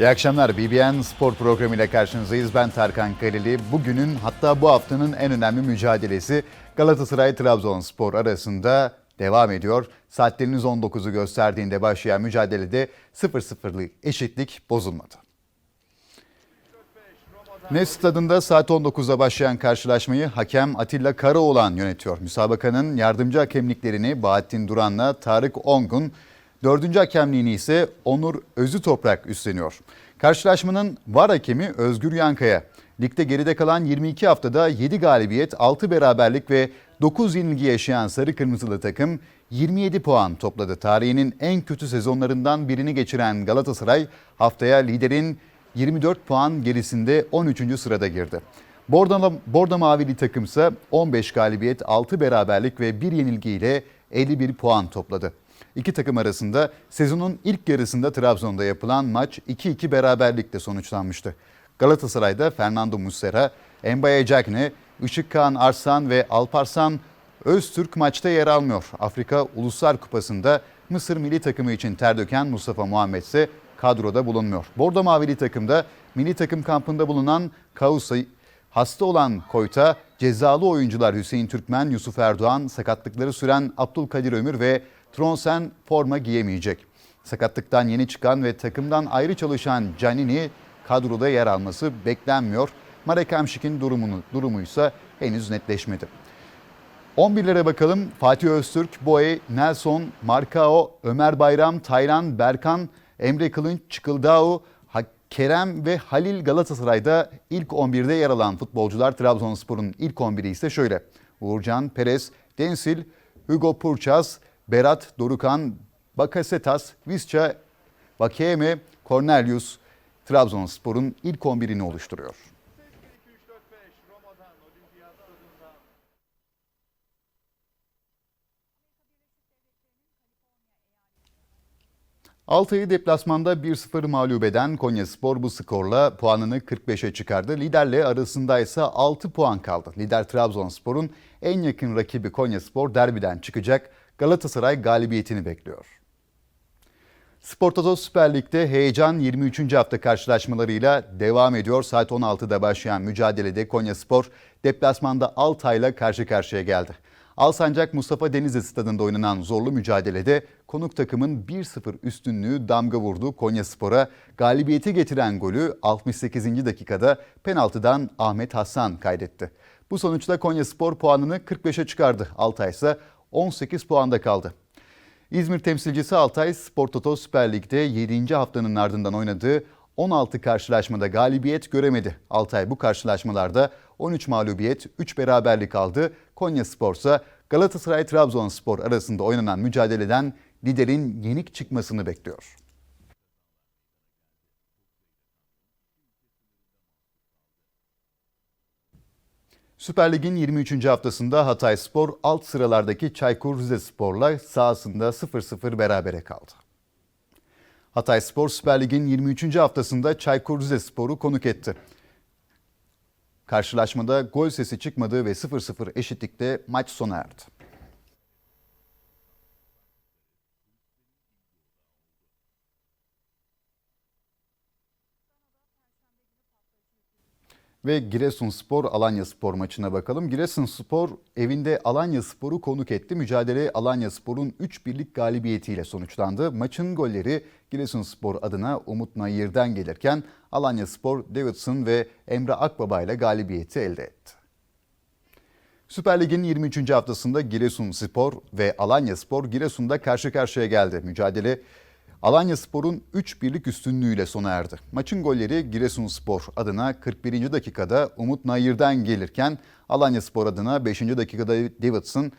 İyi akşamlar. BBN Spor Programı ile karşınızdayız. Ben Tarkan Kaleli. Bugünün hatta bu haftanın en önemli mücadelesi Galatasaray-Trabzonspor arasında devam ediyor. Saatleriniz 19'u gösterdiğinde başlayan mücadelede 0-0'lık eşitlik bozulmadı. Nes stadında saat 19'da başlayan karşılaşmayı hakem Atilla Karaoğlan yönetiyor. Müsabakanın yardımcı hakemliklerini Bahattin Duran'la Tarık Ongun, dördüncü hakemliğini ise Onur Özü Toprak üstleniyor. Karşılaşmanın var hakemi Özgür Yankaya. Ligde geride kalan 22 haftada 7 galibiyet, 6 beraberlik ve 9 yenilgi yaşayan Sarı Kırmızılı takım 27 puan topladı. Tarihinin en kötü sezonlarından birini geçiren Galatasaray haftaya liderin 24 puan gerisinde 13. sırada girdi. Bordo, Bordo Mavili takımsa 15 galibiyet, 6 beraberlik ve 1 yenilgiyle 51 puan topladı. İki takım arasında sezonun ilk yarısında Trabzon'da yapılan maç 2-2 beraberlikle sonuçlanmıştı. Galatasaray'da Fernando Muslera, Mbaye Cagne, Işık Kağan Arslan ve Alparslan Öztürk maçta yer almıyor. Afrika Uluslar Kupası'nda Mısır milli takımı için ter döken Mustafa Muhammed ise kadroda bulunmuyor. Bordo Mavili takımda milli takım kampında bulunan Kausa hasta olan Koyta, cezalı oyuncular Hüseyin Türkmen, Yusuf Erdoğan, sakatlıkları süren Abdülkadir Ömür ve Tronsen forma giyemeyecek. Sakatlıktan yeni çıkan ve takımdan ayrı çalışan Canini kadroda yer alması beklenmiyor. Marek Hamşik'in durumunu, durumuysa henüz netleşmedi. 11'lere bakalım. Fatih Öztürk, Boye, Nelson, Markao, Ömer Bayram, Taylan, Berkan, Emre Kılınç, Çıkıldao, Kerem ve Halil Galatasaray'da ilk 11'de yer alan futbolcular Trabzonspor'un ilk 11'i ise şöyle. Uğurcan, Perez, Densil, Hugo Purças, Berat, Dorukan, Bakasetas, Visca, Vakeme, Cornelius Trabzonspor'un ilk 11'ini oluşturuyor. Altay'ı deplasmanda 1-0 mağlup eden Konyaspor bu skorla puanını 45'e çıkardı. Liderle arasında ise 6 puan kaldı. Lider Trabzonspor'un en yakın rakibi Konyaspor derbiden çıkacak. Galatasaray galibiyetini bekliyor. Spor Toto Süper Lig'de heyecan 23. hafta karşılaşmalarıyla devam ediyor. Saat 16'da başlayan mücadelede Konyaspor deplasmanda Altay'la karşı karşıya geldi. Alsancak Mustafa Denizli stadında oynanan zorlu mücadelede konuk takımın 1-0 üstünlüğü damga vurdu Konya Spor'a. Galibiyeti getiren golü 68. dakikada penaltıdan Ahmet Hasan kaydetti. Bu sonuçla Konya Spor puanını 45'e çıkardı. Altay ise 18 puanda kaldı. İzmir temsilcisi Altay Spor Toto Süper Lig'de 7. haftanın ardından oynadığı 16 karşılaşmada galibiyet göremedi. Altay bu karşılaşmalarda 13 mağlubiyet, 3 beraberlik aldı. Konya Spor ise Galatasaray Trabzonspor arasında oynanan mücadeleden liderin yenik çıkmasını bekliyor. Süper Lig'in 23. haftasında Hatay Spor alt sıralardaki Çaykur Rizespor'la sahasında 0-0 berabere kaldı. Hatay Spor Süper Lig'in 23. haftasında Çaykur Rizespor'u konuk etti. Karşılaşmada gol sesi çıkmadı ve 0-0 eşitlikte maç sona erdi. Ve Giresunspor Alanya Spor maçına bakalım. Giresunspor evinde Alanya Spor'u konuk etti. Mücadele Alanya Spor'un 3 birlik galibiyetiyle sonuçlandı. Maçın golleri Giresunspor adına Umut Nayir'den gelirken Alanya Spor Davidson ve Emre Akbaba ile galibiyeti elde etti. Süper Lig'in 23. haftasında Giresunspor ve Alanya Spor Giresun'da karşı karşıya geldi. Mücadele Alanya Spor'un 3 birlik üstünlüğüyle sona erdi. Maçın golleri Giresunspor adına 41. dakikada Umut Nayir'den gelirken Alanya Spor adına 5. dakikada Davidson,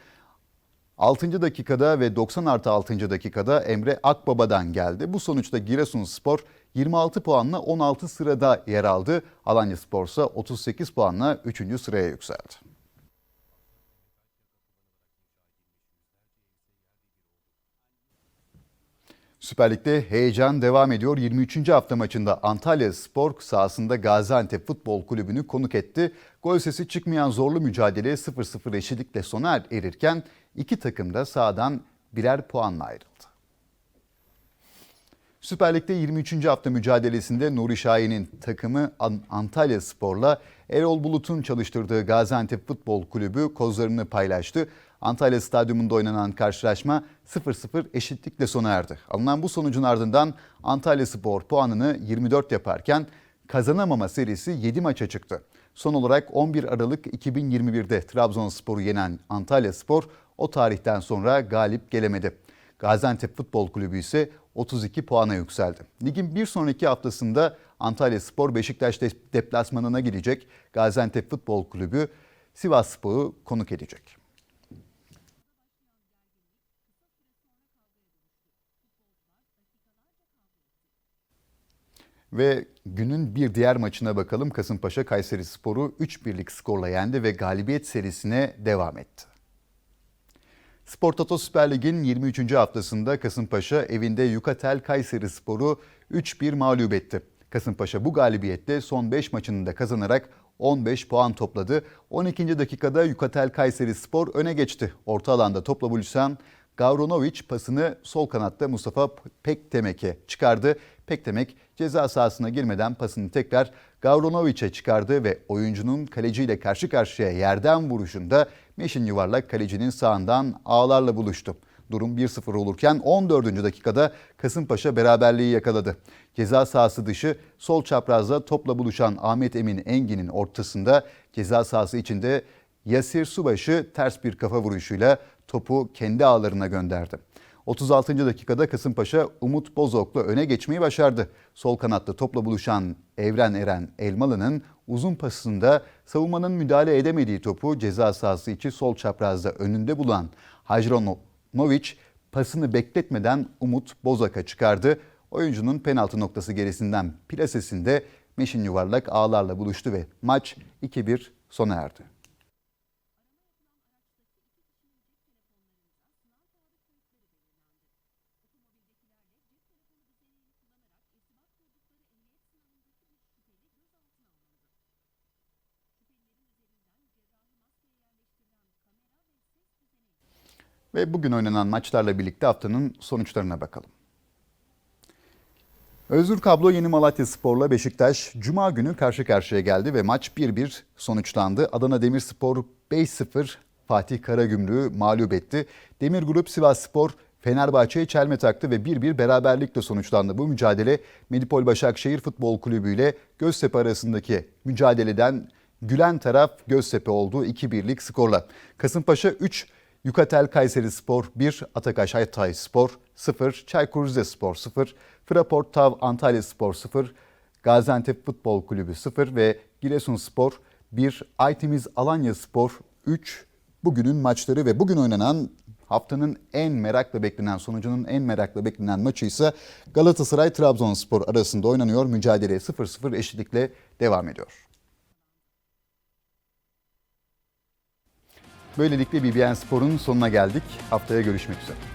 6. dakikada ve 90 artı 6. dakikada Emre Akbaba'dan geldi. Bu sonuçta Giresunspor 26 puanla 16 sırada yer aldı. Alanya Spor ise 38 puanla 3. sıraya yükseldi. Süper Lig'de heyecan devam ediyor. 23. hafta maçında Antalya Spor sahasında Gaziantep Futbol Kulübü'nü konuk etti. Gol sesi çıkmayan zorlu mücadele 0-0 eşitlikle sona erirken iki takım da sahadan birer puanla ayrıldı. Süper Lig'de 23. hafta mücadelesinde Nuri Şahin'in takımı An- Antalya Spor'la Erol Bulut'un çalıştırdığı Gaziantep Futbol Kulübü kozlarını paylaştı. Antalya Stadyumunda oynanan karşılaşma 0-0 eşitlikle sona erdi. Alınan bu sonucun ardından Antalya Spor puanını 24 yaparken kazanamama serisi 7 maça çıktı. Son olarak 11 Aralık 2021'de Trabzonspor'u yenen Antalya Spor o tarihten sonra galip gelemedi. Gaziantep Futbol Kulübü ise 32 puana yükseldi. Ligin bir sonraki haftasında Antalya Spor Beşiktaş de- deplasmanına gidecek. Gaziantep Futbol Kulübü Sivas Spor'u konuk edecek. Ve günün bir diğer maçına bakalım. Kasımpaşa Kayseri Spor'u 3-1'lik skorla yendi ve galibiyet serisine devam etti. Spor Toto Süper Lig'in 23. haftasında Kasımpaşa evinde Yukatel Kayseri Spor'u 3-1 mağlup etti. Kasımpaşa bu galibiyette son 5 maçını da kazanarak 15 puan topladı. 12. dakikada Yukatel Kayseri Spor öne geçti. Orta alanda topla buluşan Gavronovic pasını sol kanatta Mustafa Pektemek'e çıkardı. Pektemek ceza sahasına girmeden pasını tekrar Gavronovic'e çıkardı ve oyuncunun kaleciyle karşı karşıya yerden vuruşunda Meşin Yuvarlak kalecinin sağından ağlarla buluştu. Durum 1-0 olurken 14. dakikada Kasımpaşa beraberliği yakaladı. Ceza sahası dışı sol çaprazda topla buluşan Ahmet Emin Engin'in ortasında ceza sahası içinde Yasir Subaşı ters bir kafa vuruşuyla topu kendi ağlarına gönderdi. 36. dakikada Kasımpaşa Umut Bozok'la öne geçmeyi başardı. Sol kanatta topla buluşan Evren Eren Elmalı'nın uzun pasında savunmanın müdahale edemediği topu ceza sahası içi sol çaprazda önünde bulan Hajronovic pasını bekletmeden Umut Bozak'a çıkardı. Oyuncunun penaltı noktası gerisinden plasesinde Meşin Yuvarlak ağlarla buluştu ve maç 2-1 sona erdi. Ve bugün oynanan maçlarla birlikte haftanın sonuçlarına bakalım. Özgür Kablo Yeni Malatya Spor'la Beşiktaş Cuma günü karşı karşıya geldi ve maç 1-1 sonuçlandı. Adana Demirspor 5-0 Fatih Karagümrük'ü mağlup etti. Demir Grup Sivas Spor Fenerbahçe'ye çelme taktı ve 1-1 beraberlikle sonuçlandı. Bu mücadele Medipol Başakşehir Futbol Kulübü ile Göztepe arasındaki mücadeleden gülen taraf Göztepe oldu 2-1'lik skorla. Kasımpaşa 3, Yukatel Kayseri Spor 1, Atakaş Hatay Spor 0, Çaykur Rizespor 0, Fraport Tav Antalya Spor 0, Gaziantep Futbol Kulübü 0 ve Giresunspor 1, Aytemiz Alanya Spor 3 bugünün maçları ve bugün oynanan haftanın en merakla beklenen sonucunun en merakla beklenen maçı ise Galatasaray Trabzonspor arasında oynanıyor. Mücadele 0-0 eşitlikle devam ediyor. Böylelikle BBN Spor'un sonuna geldik. Haftaya görüşmek üzere.